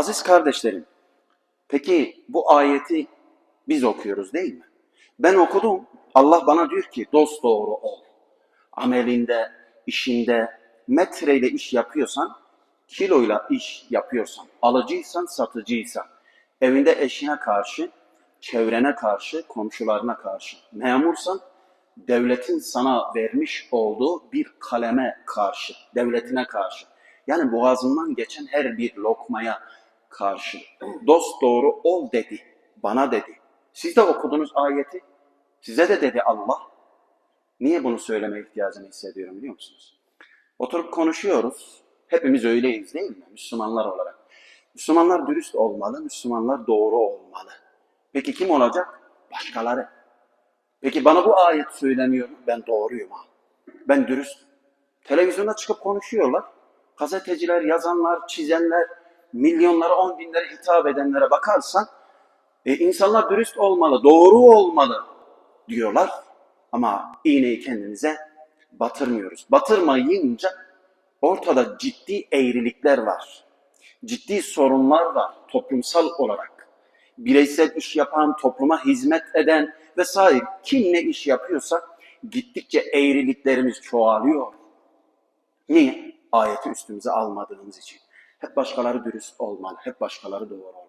Aziz kardeşlerim, peki bu ayeti biz okuyoruz değil mi? Ben okudum. Allah bana diyor ki dost doğru ol. Amelinde, işinde, metreyle iş yapıyorsan, kiloyla iş yapıyorsan, alıcıysan, satıcıysan, evinde eşine karşı, çevrene karşı, komşularına karşı, memursan, devletin sana vermiş olduğu bir kaleme karşı, devletine karşı. Yani boğazından geçen her bir lokmaya karşı. Dost doğru ol dedi, bana dedi. Siz de okudunuz ayeti. Size de dedi Allah. Niye bunu söyleme ihtiyacını hissediyorum biliyor musunuz? Oturup konuşuyoruz. Hepimiz öyleyiz değil mi? Müslümanlar olarak. Müslümanlar dürüst olmalı, Müslümanlar doğru olmalı. Peki kim olacak? Başkaları. Peki bana bu ayet söyleniyor? Ben doğruyum ha. Ben dürüst. Televizyonda çıkıp konuşuyorlar. Gazeteciler, yazanlar, çizenler, milyonlara, on binlere hitap edenlere bakarsan e, insanlar dürüst olmalı, doğru olmalı diyorlar. Ama iğneyi kendimize batırmıyoruz. Batırmayınca ortada ciddi eğrilikler var. Ciddi sorunlar var toplumsal olarak. Bireysel iş yapan, topluma hizmet eden vesaire kim ne iş yapıyorsa gittikçe eğriliklerimiz çoğalıyor. Niye? Ayeti üstümüze almadığımız için. Hep başkaları dürüst olmalı, hep başkaları doğru